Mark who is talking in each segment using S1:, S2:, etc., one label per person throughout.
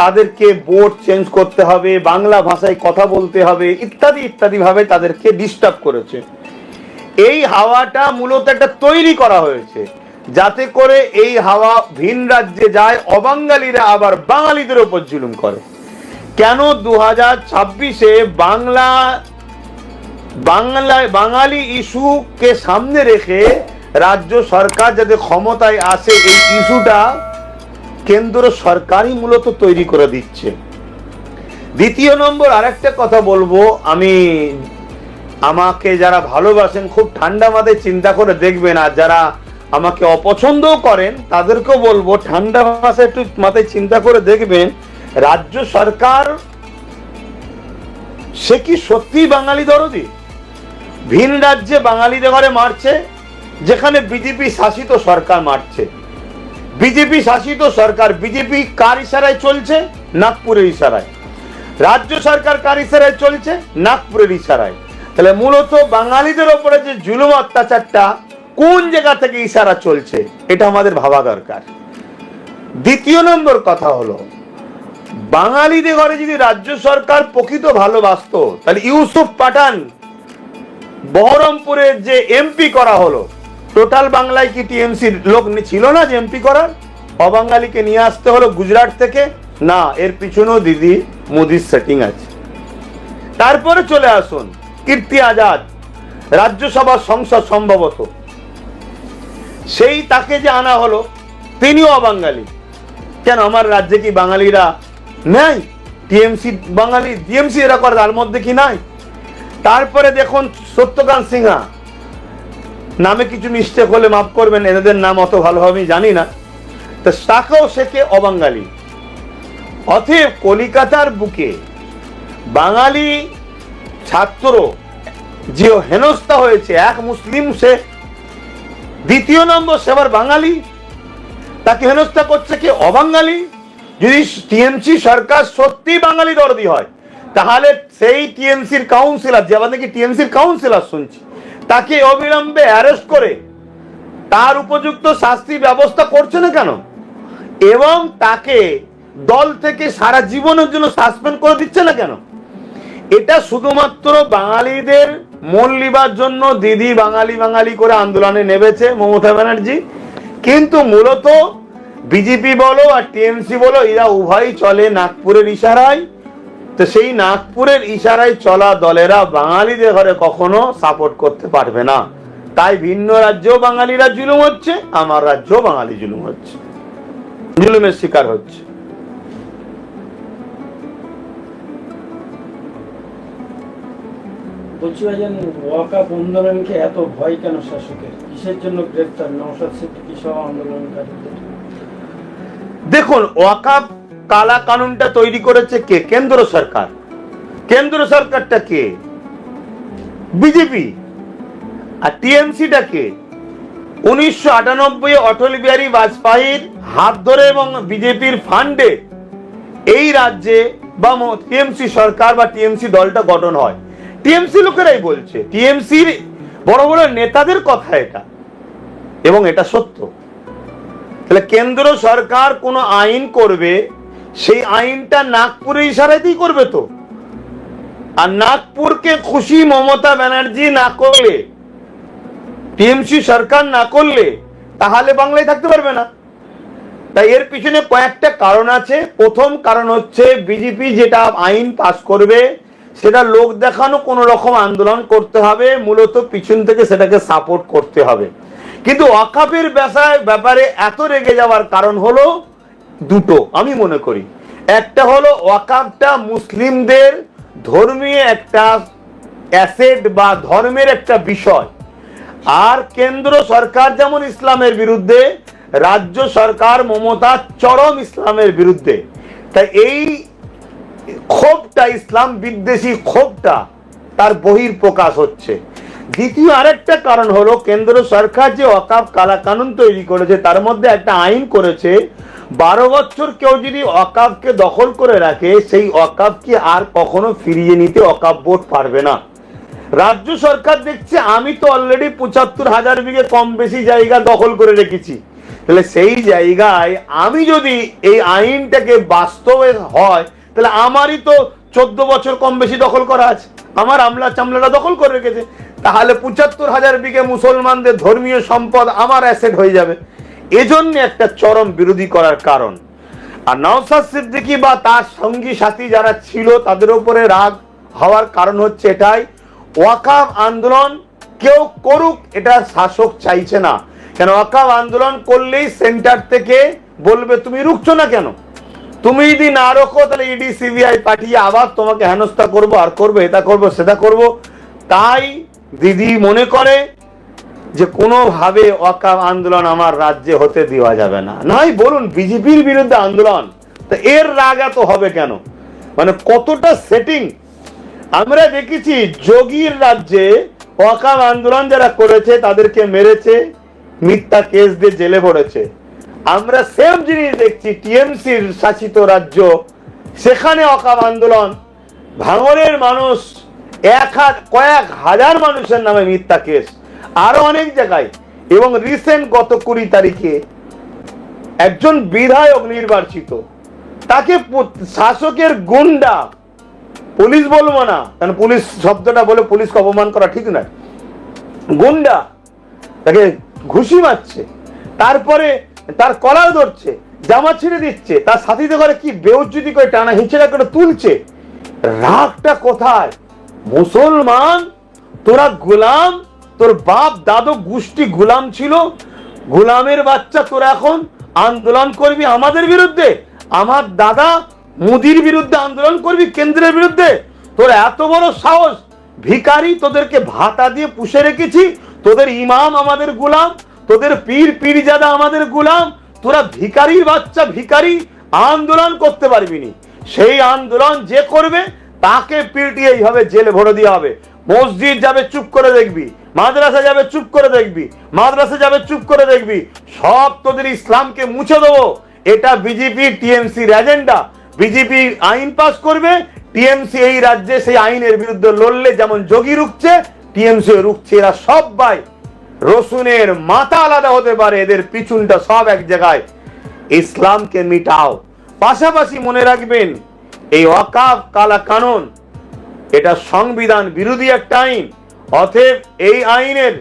S1: তাদেরকে board change করতে হবে, বাংলা ভাষায় কথা বলতে হবে, ইত্যাদি ইত্যাদি ভাবে তাদেরকে ডিস্টার্ব করেছে। এই হাওয়াটা মূলত একটা তৈরি করা হয়েছে, যাতে করে এই হাওয়া ভিন রাজ্যে যায়, অবাঙ্গালীরা আবার বাঙালিদের ওপর জুলুম করে। কেন দু হাজার ছাব্বিশে বাংলা, বাংলায় বাঙালি ইস্যুকে সামনে রেখে রাজ্য সরকার যাতে ক্ষমতায় আসে, এই ইস্যুটা কেন্দ্র সরকারই মূলত তৈরি করে দিচ্ছে। দ্বিতীয় নম্বর আরেকটা কথা বলব, আমি আমাকে যারা ভালোবাসেন, খুব ঠান্ডা মাথায় চিন্তা করে দেখবেন, আর যারা আমাকে অপছন্দও করেন, তাদেরকেও বলব, ঠান্ডা মাথায় একটু মাথায় চিন্তা করে দেখবেন, রাজ্য সরকার, সে কি সত্যি বাঙালি দরদি? ভিন রাজ্যে বাঙালিদের ঘরে মারছে, যেখানে বিজেপি শাসিত সরকার মারছে। বিজেপি শাসিত সরকার, বিজেপি কার ইশারায় চলছে? নাগপুরের ইশারায়। রাজ্য সরকার কার ইশারায় চলছে? নাগপুরের ইশারায়। তাহলে মূলত বাঙালিদের ওপরে যে জুলুম অত্যাচারটা কোন জায়গা থেকে ইশারা চলছে, এটা আমাদের ভাবা দরকার। দ্বিতীয় নম্বর কথা হলো, বাঙালিদের ঘরে যদি রাজ্য সরকার প্রকৃত ভালোবাসতো, তাহলে ইউসুফ পাঠান বহরমপুরের যে এমপি করা হলো টোটাল বাংলায় কি টিএমসির লোক ছিল না যে এমপি করার? অবাঙালিকে নিয়ে আসতে হলো গুজরাট থেকে? না, এর পিছনেও দিদি মোদির সেটিং আছে। তারপরে চলে আসুন, কীর্তি আজাদ, রাজ্যসভার সংসদ সম্ভবত। সেই তাকে যে আনা হলো, তিনিও অবাঙালি। কেন, আমার রাজ্যে কি বাঙালিরা নেই? টিএমসি বাঙালি, টিএমসি এরা করে, তার মধ্যে কি নাই? তারপরে দেখুন সত্যকান্ত সিংহা নামে কিছু মিস্টেক হলে মাফ করবেন এদের নাম অত ভালোভাবে জানি না। তো তাকেও শেখে অবাঙালি অতএব কলিকাতার বুকে বাঙালি ছাত্র যে হেনস্থা হয়েছে, এক মুসলিম সে, দ্বিতীয় নম্বর সেবার বাঙালি, তাকে হেনস্থা করছে কি? অবাঙালি যদি টিএমসি সরকার সত্যি বাঙালি দরদি হয়, তাহলে সেই টিএমসির কাউন্সিলর যে আমাদের কি টিএমসির কাউন্সিলর শুনছি। তাকে অবিলম্বে অ্যারেস্ট করে তার উপযুক্ত শাস্তি ব্যবস্থা করছে না কেন? এবং তাকে দল থেকে সারা জীবনের জন্য সাসপেন্ড করে দিচ্ছে না কেন? এটা শুধুমাত্র বাঙালিদের মন লিবার জন্য দিদি বাঙালি বাঙালি করে আন্দোলনে নেমেছে মমতা ব্যানার্জি। কিন্তু মূলত বিজেপি বলো আর টিএমসি বলো, এরা উভয়ই চলে নাগপুরের ইশারায়। তো সেই নাগপুরের ইশারায় চলা দলেরা বাঙালিদের ঘরে কখনো সাপোর্ট করতে পারবে না। তাই ভিন্ন রাজ্যেও বাঙালিরা জুলুম হচ্ছে আমার রাজ্যেও বাঙালি জুলুম হচ্ছে। জুলুমের শিকার হচ্ছে।
S2: বলছি ভাইজান ওয়াকাপ আন্দোলনকে এত ভয় কেন শাসকের? কিসের জন্য গ্রেফতার নওশাদ সিদ্দিকী সহ আন্দোলনকারীদের।
S1: দেখুন ওয়াকাপ কালা কানুনটা তৈরি করেছে কে? কেন্দ্র সরকার। কেন্দ্র সরকারটা কে? বিজেপি। আর টিএমসিটা কে? উনিশশো আটানব্বই অটল বিহারী বাজপেয়ীর হাত ধরে এবং বিজেপির ফান্ডে এই রাজ্যে বা টিএমসি সরকার বা টিএমসি দলটা গঠন হয়। টিএমসি লোকেরাই বলছে, টিএমসির বড় বড় নেতাদের কথা এটা। এবং এটা সত্য। তাহলে কেন্দ্র সরকার কোনো আইন করবে সেই আইনটা নাগপুরের ইশারাতেই করবে তো। আর নাগপুরকে খুশি মমতা ব্যানার্জি না করলে, টিএমসি সরকার না করলে, তাহলে বাংলায় থাকতে পারবে না। তাই এর পিছনে কয়েকটা কারণ আছে। প্রথম কারণ হচ্ছে বিজেপি যেটা আইন পাস করবে, সেটা লোক দেখানো কোন রকম আন্দোলন করতে হবে, মূলত পিছন থেকে সেটাকে সাপোর্ট করতে হবে। কিন্তু ব্যাপারে ব্যাপারে এত রেগে যাওয়ার কারণ হলো দুটো, আমি মনে করি। একটা হলো ওয়াকাফটা মুসলিমদের ধর্মীয় একটা অ্যাসেট বা ধর্মের একটা বিষয়। আর কেন্দ্র সরকার যেমন ইসলামের বিরুদ্ধে, রাজ্য সরকার মমতা চরম ইসলামের বিরুদ্ধে। তাই এই ক্ষোভটা, ইসলাম বিদ্বেষী ক্ষোভটা তার বহির প্রকাশ হচ্ছে। দ্বিতীয় আরেকটা কারণ হলো, কেন্দ্র সরকার যে অকাপ কালা কানুন তৈরি করেছে, তার মধ্যে একটা আইন করেছে বারো বছর কেউ যদি অকাপকে দখল করে রাখে, সেই অকাপকে আর কখনো ফিরিয়ে নিতে অকাব বোর্ড পারবে না। রাজ্য সরকার দেখছে আমি তো অলরেডি পঁচাত্তর হাজার বিঘে কম বেশি জায়গা দখল করে রেখেছি। তাহলে সেই জায়গায় আমি যদি এই আইনটাকে বাস্তবে হয়, তাহলে আমারই তো চোদ্দ বছর কম বেশি দখল করা আছে। আমার আমলা চামলারা দখল করে রেখেছে। তাহলে পঁচাত্তর হাজার বিঘে মুসলমানদের ধর্মীয় সম্পদ আমার অ্যাসেট হয়ে যাবে। এজন্য একটা চরম বিরোধী করার কারণ। আর নওসাদ সিদ্দিকী বা তার সঙ্গী সাথী যারা ছিল, তাদের উপরে রাগ হওয়ার কারণ হচ্ছে এটাই। ওয়াকাব আন্দোলন কেউ করুক, এটা শাসক চাইছে না। কেন, ওয়াকাব আন্দোলন করলেই সেন্টার থেকে বলবে, তুমি রুখছো না কেন? তুমি যদি না রোখো, তাহলে ইডি, সিবিআই পাঠিয়ে আবার তোমাকে হেনস্থা করব, আর করব, এটা করব, সেটা করব। তাই দিদি মনে করে যে কোনোভাবে ওয়াকাব আন্দোলন আমার রাজ্যে হতে দেওয়া যাবে না। নয় বলুন, বিজেপির বিরুদ্ধে আন্দোলন, তা এর রাগ এত হবে কেন? মানে কতটা সেটিং আমরা দেখেছি যোগীর রাজ্যে ওয়াকাব আন্দোলন যারা করেছে, তাদেরকে মেরেছে, মিথ্যা কেস দিয়ে জেলে পড়েছে। আমরা সেম জিনিস দেখছি, টিএমসির শাসিত রাজ্য, সেখানে অকাব আন্দোলন ভাঙরের মানুষ এক হাজার কয়েক হাজার মানুষের নামে মিথ্যা কেস। আরও অনেক জায়গায়। এবং রিসেন্ট গত কুড়ি তারিখে একজন বিধায়ক নির্বাচিত। তাকে শাসকের গুন্ডা, পুলিশ বলব না, কারণ পুলিশ শব্দটা বলে পুলিশকে অপমান করা ঠিক নয়। গুন্ডা, তাকে ঘুষি মারছে, তারপরে তার কলার ধরছে, জামা ছিঁড়ে দিচ্ছে, তার সাথীতে করে কি বেউজ্জুতি করে টানা হিচড়া করে তুলছে, রাগটা কোথায়? মুসলমান, তোরা গোলাম তোর বাপ, দাদু, গোষ্ঠী গোলাম ছিল। গোলামের বাচ্চা তোর এখন আন্দোলন করবি আমাদের বিরুদ্ধে। আমার দাদা মোদির বিরুদ্ধে আন্দোলন করবি কেন্দ্রের বিরুদ্ধে। তোর এত বড় সাহস। ভিখারি, তোদেরকে ভাতা দিয়ে পুষে রেখেছি। তোদের ইমাম আমাদের গোলাম, তোদের পীর, পীরজাদা আমাদের গোলাম। তোরা ভিখারির বাচ্চা, ভিখারি, আন্দোলন করতে পারবি নি। সেই আন্দোলন যে করবে, তাকে পিটিয়েই হবে জেলে ভরে দিয়ে হবে। মসজিদ যাবে, চুপ করে দেখবি। মাদ্রাসা যাবে, চুপ করে দেখবি। মাদ্রাসা যাবে, চুপ করে দেখবি। সব তোদের ইসলামকে মুছে দেবো। এটা বিজেপি টিএমসির এজেন্ডা বিজেপি আইন পাস করবে টিএমসি এই রাজ্যে সেই আইনের বিরুদ্ধে লড়লে যেমন যোগী রুখছে টিএমসি রুখছে এরা সবাই। রসুনের মাথা আলাদা হতে পারে, এদের পিছনটা সব এক জায়গায়। ইসলামকে মিটাও। পাশাপাশি মনে রাখবেন, এই ওয়াকাফ কালা কানুন, এটা সংবিধান বিরোধী একটা আইন। অতএব এই আইনের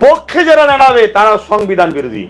S1: পক্ষে যারা দাঁড়াবে তারা সংবিধান বিরোধী।